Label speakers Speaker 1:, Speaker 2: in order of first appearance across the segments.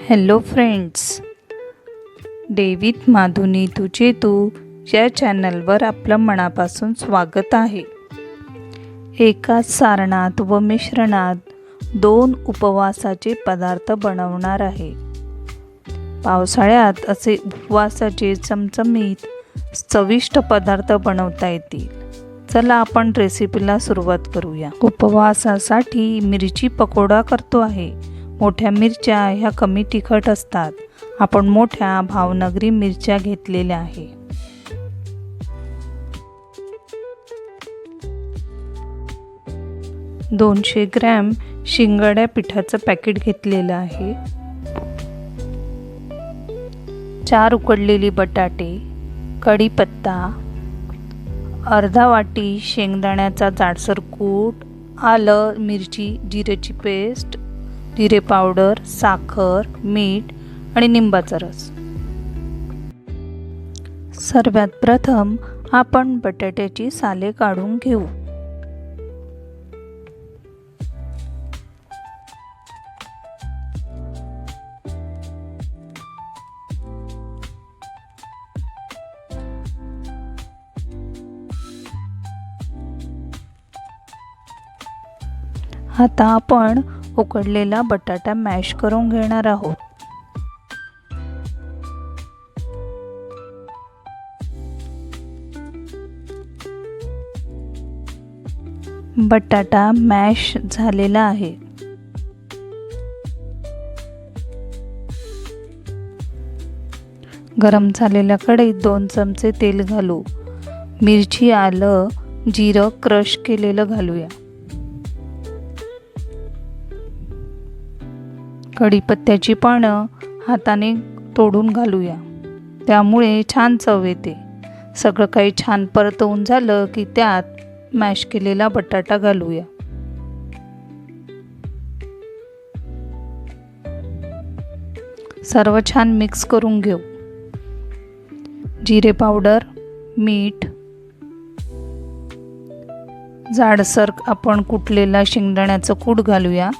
Speaker 1: Hello friends डेवित माधुनी तुझे तू या चॅनलवर आपलं मनापासून स्वागत आहे. एकाच सारणात व मिश्रणात दोन उपवासाचे पदार्थ बनवणार आहे. पावसाळ्यात असे उपवासाचे चमचमीत चविष्ट पदार्थ बनवता येतील. चला आपण रेसिपीला सुरुवात करूया. उपवासासाठी मिरची पकोडा करतो आहे. मोठ्या मिरच्या ह्या कमी तिखट असतात. आपण मोठ्या भावनगरी मिरच्या घेतलेल्या आहे. दोनशे ग्रॅम शिंगाड्या पिठाचं पॅकेट घेतलेलं आहे. चार उकडलेली बटाटे कढीपत्ता अर्धा वाटी शेंगदाण्याचा जाडसर कूट आलं मिरची जिऱ्याची पेस्ट जिरे पावडर साखर मीठ आणि निंबाचा रस. सर्वात प्रथम आपण बटाट्याची साले काढून घेऊ. आता आपण उकडलेला बटाटा मॅश करून घेणार आहोत. बटाटा मॅश झालेला आहे. गरम झालेल्या कढईत दोन चमचे तेल घालू. मिरची आलं जिरं क्रश केलेलं घालूया. कढीपत्त्याची पानं हाताने तोडून घालूया. त्यामुळे छान चव येते. सगळं काही छान परतवून झालं की त्यात मॅश केलेला बटाटा घालूया. सर्व छान मिक्स करून घेऊ. जिरे पावडर मीठ जाडसर आपण कुटलेला शेंगदाण्याचं कूट घालूया.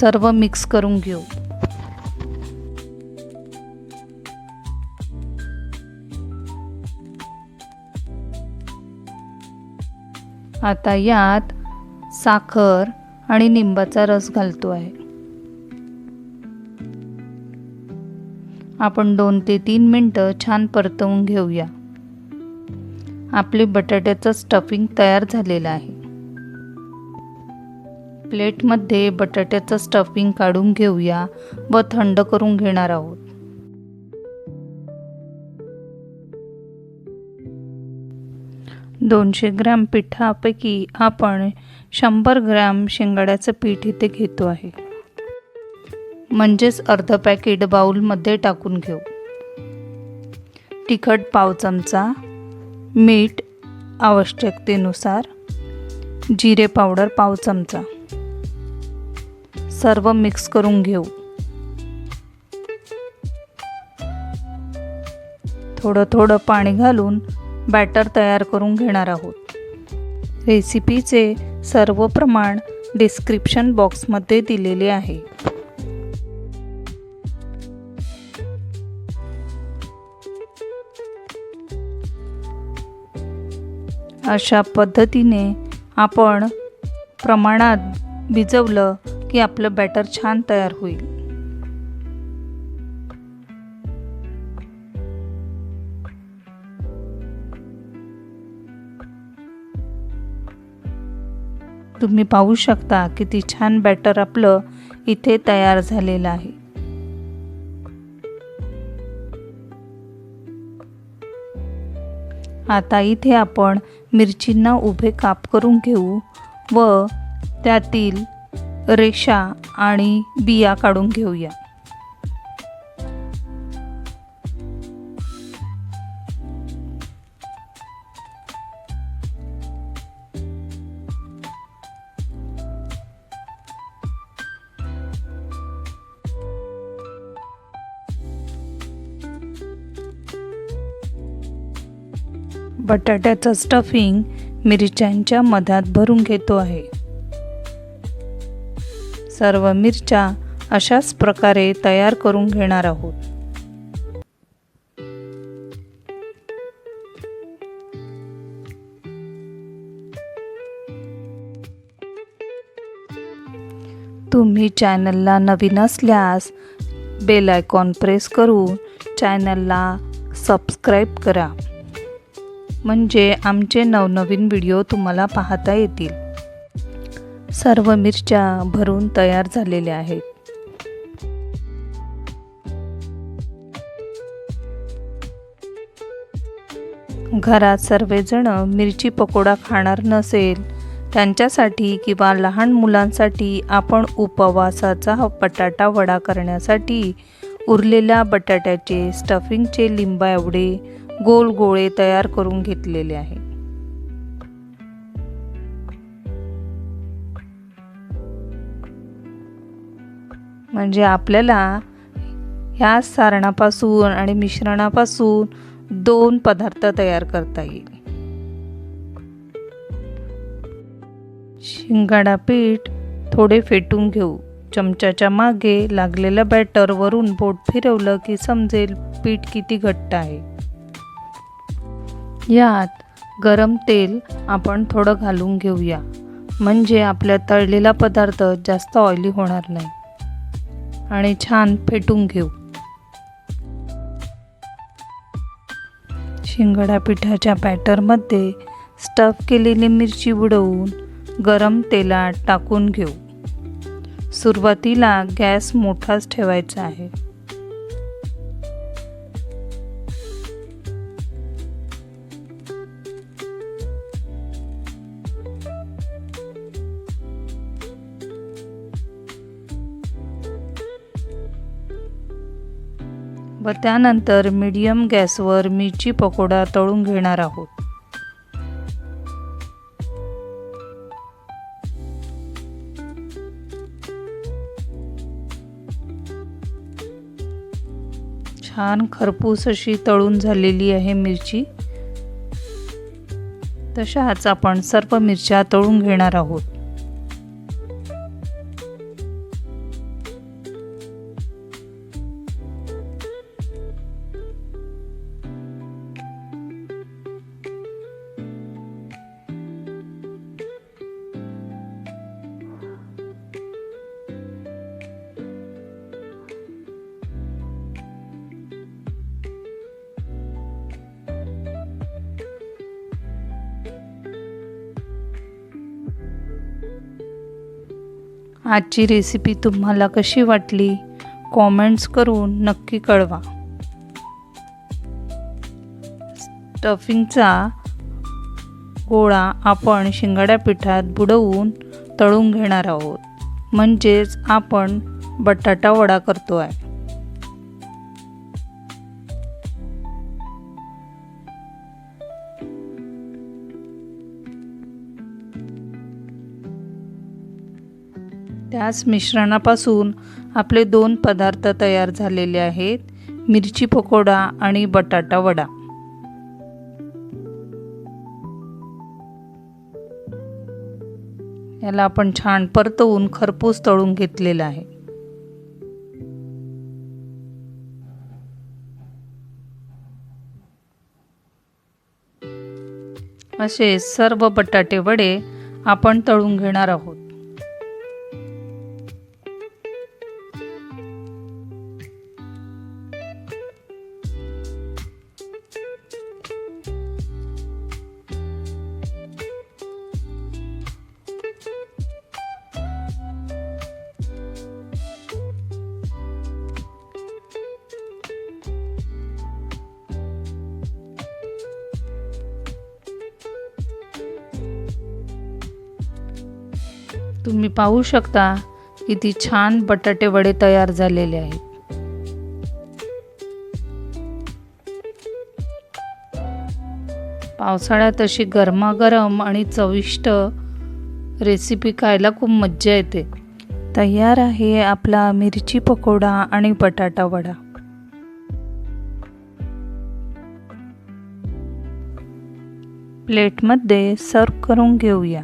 Speaker 1: सर्व मिक्स करून घेऊ. आता यात साखर आणि निंबाचा रस घालतो आहे आपण दोन ते तीन मिनटं छान परतवून घेऊया. आपले बटाट्याचं स्टफिंग तयार झालेलं आहे. प्लेटमध्ये बटाट्याचं स्टफिंग काढून घेऊया व थंड करून घेणार आहोत. दोनशे ग्रॅम पिठापैकी आपण शंभर ग्रॅम शेंगाड्याचं पीठ इथे घेतो आहे. म्हणजेच अर्ध पॅकेट बाऊलमध्ये टाकून घेऊ. तिखट पाव चमचा मीठ आवश्यकतेनुसार जिरे पावडर पाव चमचा. सर्व मिक्स करून घेऊ. थोडं थोडं पाणी घालून बॅटर तयार करून घेणार आहोत. रेसिपीचे सर्व प्रमाण डिस्क्रिप्शन बॉक्समध्ये दिलेले आहे. अशा पद्धतीने आपण प्रमाणात भिजवलं की आपलं बॅटर छान तयार होईल. तुम्ही पाहू शकता किती छान बॅटर आपलं इथे तयार झालेलं आहे. आता इथे आपण मिरचींना उभे काप करून घेऊ व त्यातील रेषा आणि बिया काढून घेऊया. बटाट्याचं स्टफिंग मिरच्यांच्या मधात भरून घेतो आहे. सर्व मिरच्या अशाच प्रकारे तयार करून घेणार आहोत. तुम्ही चॅनलला नवीन असल्यास बेल आयकॉन प्रेस करून चॅनलला सबस्क्राईब करा. म्हणजे आमचे नवनवीन व्हिडिओ तुम्हाला पाहता येतील. सर्व मिरच्या भरून तयार झालेल्या आहेत. घरात सर्वजण मिरची पकोडा खाणार नसेल त्यांच्यासाठी किंवा लहान मुलांसाठी आपण उपवासाचा बटाटा वडा करण्यासाठी उरलेल्या बटाट्याचे स्टफिंगचे लिंबा एवढे गोल गोळे तयार करून घेतलेले आहे म्हणजे आपल्याला ह्या सारणापासून आणि मिश्रणापासून दोन पदार्थ तयार करता येईल. शिंगाडा पीठ थोडे फेटून घेऊ. चमच्याच्या मागे लागलेलं बॅटरवरून बोट फिरवलं की समजेल पीठ किती घट्ट आहे. यात गरम तेल आपण थोडं घालून घेऊया. म्हणजे आपल्या तळलेला पदार्थ जास्त ऑइली होणार नाही. आणि छान फेटून घेऊ. शिंगडा पिठाच्या बॅटरमध्ये स्टफ केलेली मिरची बुडवून गरम तेलात टाकून घेऊ. सुरुवातीला गॅस मोठाच ठेवायचा आहे. व त्यानंतर मीडियम गॅसवर मिरची पकोडा तळून घेणार आहोत. छान खरपूस अशी तळून झालेली आहे मिरची. तशाच आपण सर्व मिरच्या तळून घेणार आहोत. आजची रेसिपी तुम्हाला कशी वाटली? कॉमेंट्स करून नक्की कळवा. स्टफिंगचा गोळा आपण शिंगाड्या पिठात बुडवून तळून घेणार आहोत. म्हणजेच आपण बटाटा वडा करतो आहे याच मिश्रणापासून आपले दोन पदार्थ तयार झालेले आहेत मिरची पकोडा आणि बटाटा वडा. याला आपण छान परतवून खरपूस तळून घेतलेला आहे. असे सर्व बटाटे वडे आपण तळून घेणार आहोत. तुम्ही पाहू शकता किती छान बटाटे वडे तयार झालेले आहेत. पावसाळ्यात अशी गरमागरम आणि चविष्ट रेसिपी खायला खूप मज्जा येते. तयार आहे आपला मिरची पकोडा आणि बटाटा वडा. प्लेटमध्ये सर्व करून घेऊया.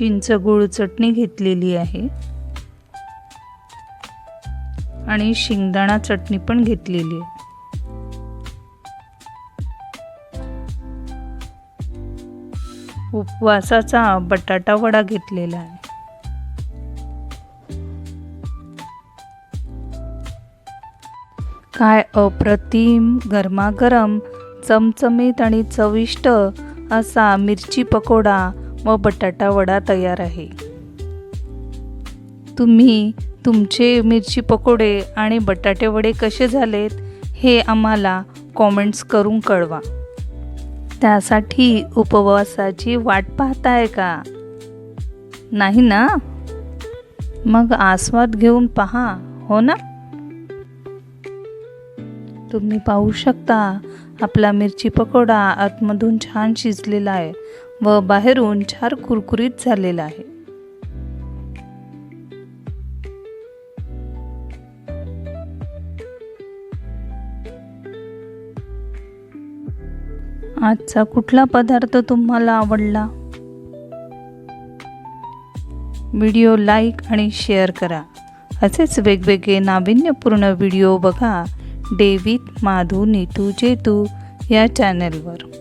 Speaker 1: चिंच गुळ चटणी घेतलेली आहे. आणि शेंगदाणा चटणी पण घेतलेली आहे. उपवासाचा बटाटा वडा घेतलेला आहे. काय अप्रतिम गरमागरम चमचमीत आणि चविष्ट असा मिरची पकोडा व बटाटा वडा तयार आहे. तुम्ही तुमचे मिरची पकोडे आणि बटाटे वडे कसे झालेत हे आम्हाला कॉमेंट्स करून कळवा. त्यासाठी उपवासाची वाट पाहताय का? नाही ना? मग आस्वाद घेऊन पहा हो ना? तुम्ही पाहू शकता आपला मिरची पकोडा आतमधून छान शिजलेला आहे. व बाहेरून छार कुरकुरीत झालेला आहे. आजचा कुठला पदार्थ तुम्हाला आवडला? व्हिडिओ लाईक आणि शेअर करा. असेच वेगवेगळे नाविन्यपूर्ण व्हिडिओ बघा. डेवित माधू नीतू जेतू या चॅनलवर.